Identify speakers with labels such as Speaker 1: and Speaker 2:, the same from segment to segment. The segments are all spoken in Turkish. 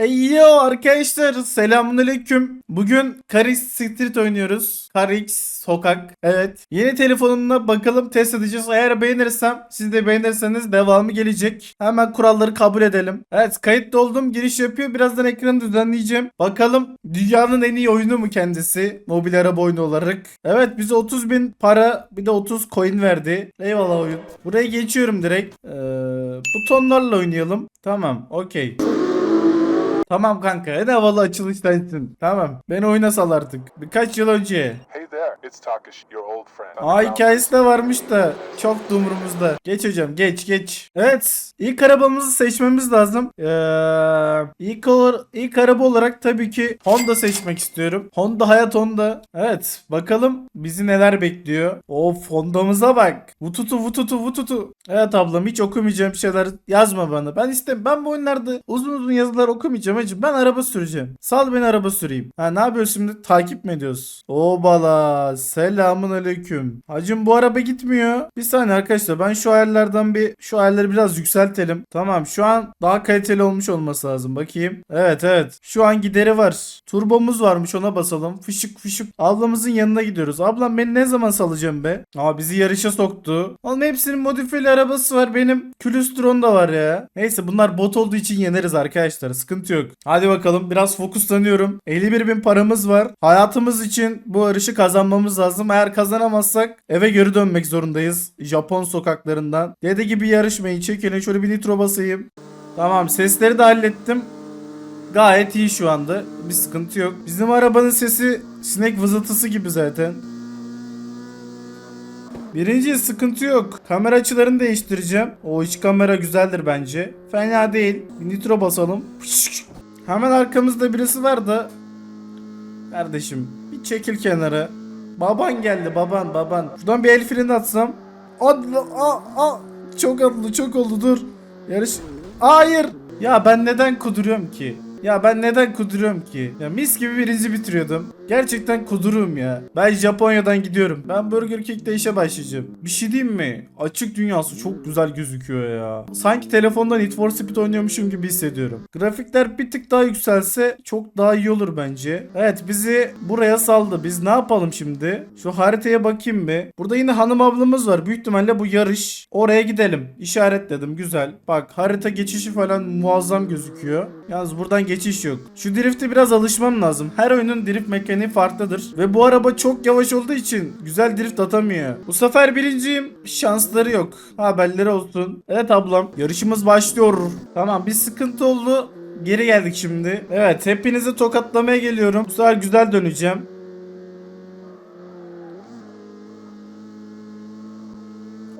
Speaker 1: Ey yo arkadaşlar selamünaleyküm. Bugün Carix Street oynuyoruz. Carix sokak. Evet. Yeni telefonumla bakalım test edeceğiz. Eğer beğenirsem siz de beğenirseniz devamı gelecek. Hemen kuralları kabul edelim. Evet kayıt oldum. Giriş yapıyor. Birazdan ekranı düzenleyeceğim. Bakalım dünyanın en iyi oyunu mu kendisi? Mobil araba oyunu olarak. Evet bize 30 bin para bir de 30 coin verdi. Eyvallah oyun. Buraya geçiyorum direkt. Ee, butonlarla oynayalım. Tamam okey. Tamam kanka en havalı açılış sensin. Tamam beni oyuna sal artık. Birkaç yıl önce.
Speaker 2: Hey there,
Speaker 1: Aa hikayesi de varmış da çok da umurumuzda. Geç hocam geç geç. Evet ilk arabamızı seçmemiz lazım. Ee, ilk, olur, ilk araba olarak tabii ki Honda seçmek istiyorum. Honda hayat Honda. Evet bakalım bizi neler bekliyor. Of Honda'mıza bak. Vututu vututu vututu. Evet ablam hiç okumayacağım şeyler yazma bana. Ben istem ben bu oyunlarda uzun uzun yazılar okumayacağım hacı. Ben araba süreceğim. Sal beni araba süreyim. Ha ne yapıyorsun şimdi? Takip mi ediyoruz? Obala. Selamun aleyküm. Hacım bu araba gitmiyor. Bir saniye arkadaşlar ben şu ayarlardan bir şu ayarları biraz yükseltelim. Tamam şu an daha kaliteli olmuş olması lazım. Bakayım. Evet evet. Şu an gideri var. Turbomuz varmış ona basalım. Fışık fışık. Ablamızın yanına gidiyoruz. Ablam beni ne zaman salacağım be? Aa bizi yarışa soktu. Oğlum hepsinin modifiyeli arabası var. Benim külüstron da var ya. Neyse bunlar bot olduğu için yeneriz arkadaşlar. Sıkıntı yok. Hadi bakalım biraz fokuslanıyorum. 51 bin paramız var. Hayatımız için bu yarışı kazanmamız lazım. Eğer kazanamazsak eve geri dönmek zorundayız. Japon sokaklarından. Dede gibi yarışmayın. Çekilin şöyle bir nitro basayım. Tamam sesleri de hallettim. Gayet iyi şu anda. Bir sıkıntı yok. Bizim arabanın sesi sinek vızıltısı gibi zaten. Birinci sıkıntı yok. Kamera açılarını değiştireceğim. O iç kamera güzeldir bence. Fena değil. Bir nitro basalım. Hemen arkamızda birisi var da. Kardeşim bir çekil kenara. Baban geldi baban baban. Şuradan bir el freni atsam. Adlı, a, a. Çok adlı çok oldu dur. Yarış. Hayır. Ya ben neden kuduruyorum ki? Ya ben neden kuduruyorum ki? Ya mis gibi birinci bitiriyordum. Gerçekten kudururum ya. Ben Japonya'dan gidiyorum. Ben Burger King'de işe başlayacağım. Bir şey diyeyim mi? Açık dünyası çok güzel gözüküyor ya. Sanki telefondan Need for Speed oynuyormuşum gibi hissediyorum. Grafikler bir tık daha yükselse çok daha iyi olur bence. Evet bizi buraya saldı. Biz ne yapalım şimdi? Şu haritaya bakayım bir. Burada yine hanım ablamız var. Büyük ihtimalle bu yarış. Oraya gidelim. İşaretledim. Güzel. Bak harita geçişi falan muazzam gözüküyor. Yalnız buradan geçiş yok. Şu drifte biraz alışmam lazım. Her oyunun drift mekaniği farklıdır. Ve bu araba çok yavaş olduğu için güzel drift atamıyor. Bu sefer birinciyim. Şansları yok. Haberleri olsun. Evet ablam. Yarışımız başlıyor. Tamam bir sıkıntı oldu. Geri geldik şimdi. Evet hepinizi tokatlamaya geliyorum. Bu sefer güzel döneceğim.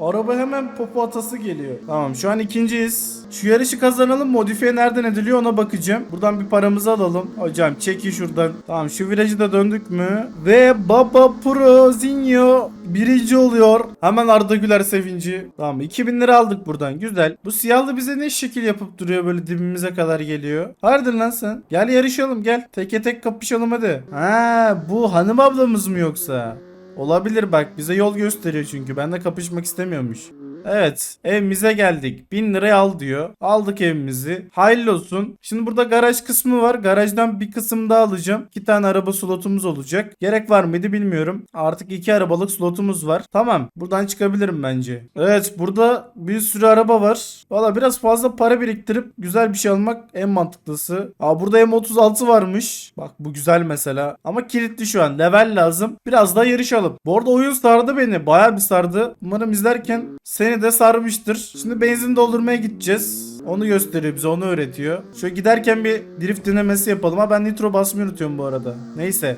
Speaker 1: Araba hemen popo atası geliyor. Tamam şu an ikinciyiz. Şu yarışı kazanalım. Modifiye nereden ediliyor ona bakacağım. Buradan bir paramızı alalım. Hocam çeki şuradan. Tamam şu virajı da döndük mü? Ve Baba Pro Zinho birinci oluyor. Hemen Arda Güler sevinci. Tamam 2000 lira aldık buradan. Güzel. Bu siyahlı bize ne şekil yapıp duruyor böyle dibimize kadar geliyor. Hayırdır lan sen? Gel yarışalım gel. Teke tek kapışalım hadi. Ha bu hanım ablamız mı yoksa? Olabilir bak bize yol gösteriyor çünkü. Ben de kapışmak istemiyormuş. Evet evimize geldik. 1000 liraya al diyor. Aldık evimizi. Hayırlı olsun. Şimdi burada garaj kısmı var. Garajdan bir kısım daha alacağım. İki tane araba slotumuz olacak. Gerek var mıydı bilmiyorum. Artık iki arabalık slotumuz var. Tamam. Buradan çıkabilirim bence. Evet burada bir sürü araba var. Valla biraz fazla para biriktirip güzel bir şey almak en mantıklısı. Aa burada M36 varmış. Bak bu güzel mesela. Ama kilitli şu an. Level lazım. Biraz daha yarışalım. Bu arada oyun sardı beni. Bayağı bir sardı. Umarım izlerken seni de sarmıştır. Şimdi benzin doldurmaya gideceğiz. Onu gösteriyor bize onu öğretiyor. Şöyle giderken bir drift denemesi yapalım. Ha ben nitro basmayı unutuyorum bu arada. Neyse.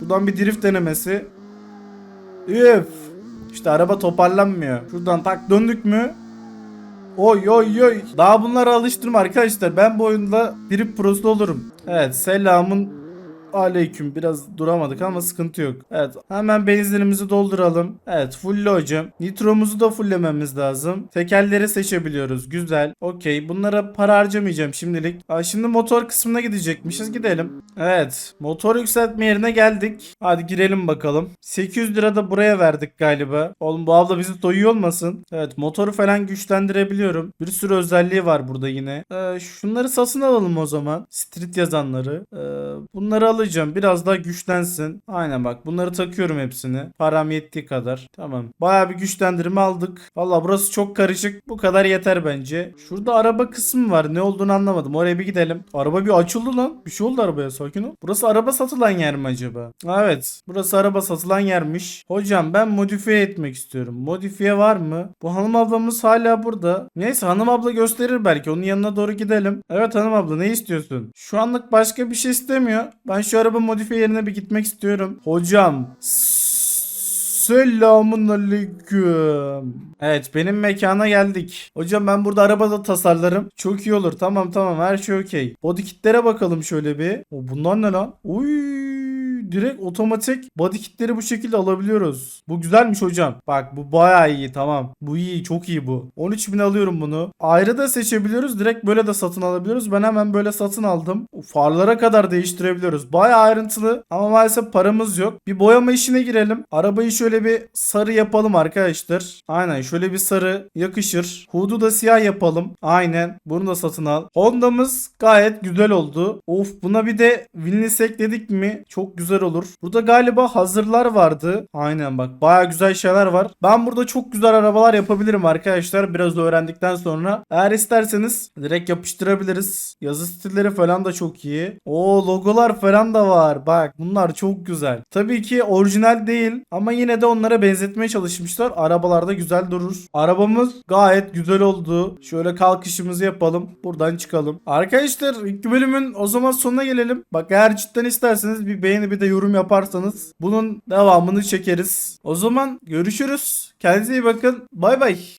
Speaker 1: Buradan bir drift denemesi. Üf. İşte araba toparlanmıyor. Şuradan tak döndük mü? Oy oy oy. Daha bunlara alıştırma arkadaşlar. Ben bu oyunda drift prosu olurum. Evet selamın aleyküm. Biraz duramadık ama sıkıntı yok. Evet hemen benzinimizi dolduralım. Evet fulle hocam. Nitromuzu da fullememiz lazım. Tekerleri seçebiliyoruz. Güzel. Okey. Bunlara para harcamayacağım şimdilik. Aa, şimdi motor kısmına gidecekmişiz. Gidelim. Evet. Motor yükseltme yerine geldik. Hadi girelim bakalım. 800 lira da buraya verdik galiba. Oğlum bu abla bizi doyuyor olmasın. Evet motoru falan güçlendirebiliyorum. Bir sürü özelliği var burada yine. Ee, şunları satın alalım o zaman. Street yazanları. Ee, bunları alacağım. Biraz daha güçlensin. Aynen bak bunları takıyorum hepsini. Param yettiği kadar. Tamam. Bayağı bir güçlendirme aldık. Valla burası çok karışık. Bu kadar yeter bence. Şurada araba kısmı var. Ne olduğunu anlamadım. Oraya bir gidelim. Araba bir açıldı lan. Bir şey oldu arabaya sakin ol. Burası araba satılan yer mi acaba? Evet. Burası araba satılan yermiş. Hocam ben modifiye etmek istiyorum. Modifiye var mı? Bu hanım ablamız hala burada. Neyse hanım abla gösterir belki. Onun yanına doğru gidelim. Evet hanım abla ne istiyorsun? Şu anlık başka bir şey istemiyor. Ben şu araba modifiye yerine bir gitmek istiyorum. Hocam. Selamun aleyküm. Evet benim mekana geldik. Hocam ben burada arabada tasarlarım. Çok iyi olur. Tamam tamam her şey okey. Body kitlere bakalım şöyle bir. O bunlar ne lan? Uy direkt otomatik body kitleri bu şekilde alabiliyoruz. Bu güzelmiş hocam. Bak bu bayağı iyi tamam. Bu iyi çok iyi bu. 13.000 alıyorum bunu. Ayrı da seçebiliyoruz. Direkt böyle de satın alabiliyoruz. Ben hemen böyle satın aldım. Farlara kadar değiştirebiliyoruz. Bayağı ayrıntılı ama maalesef paramız yok. Bir boyama işine girelim. Arabayı şöyle bir sarı yapalım arkadaşlar. Aynen şöyle bir sarı yakışır. Hudu da siyah yapalım. Aynen. Bunu da satın al. Honda'mız gayet güzel oldu. Of buna bir de Winless ekledik mi? Çok güzel olur. Burada galiba hazırlar vardı. Aynen bak baya güzel şeyler var. Ben burada çok güzel arabalar yapabilirim arkadaşlar. Biraz öğrendikten sonra. Eğer isterseniz direkt yapıştırabiliriz. Yazı stilleri falan da çok iyi. O logolar falan da var. Bak bunlar çok güzel. Tabii ki orijinal değil ama yine de onlara benzetmeye çalışmışlar. Arabalarda güzel durur. Arabamız gayet güzel oldu. Şöyle kalkışımızı yapalım. Buradan çıkalım. Arkadaşlar ilk bölümün o zaman sonuna gelelim. Bak eğer cidden isterseniz bir beğeni bir de yorum yaparsanız bunun devamını çekeriz. O zaman görüşürüz. Kendinize iyi bakın. Bay bay.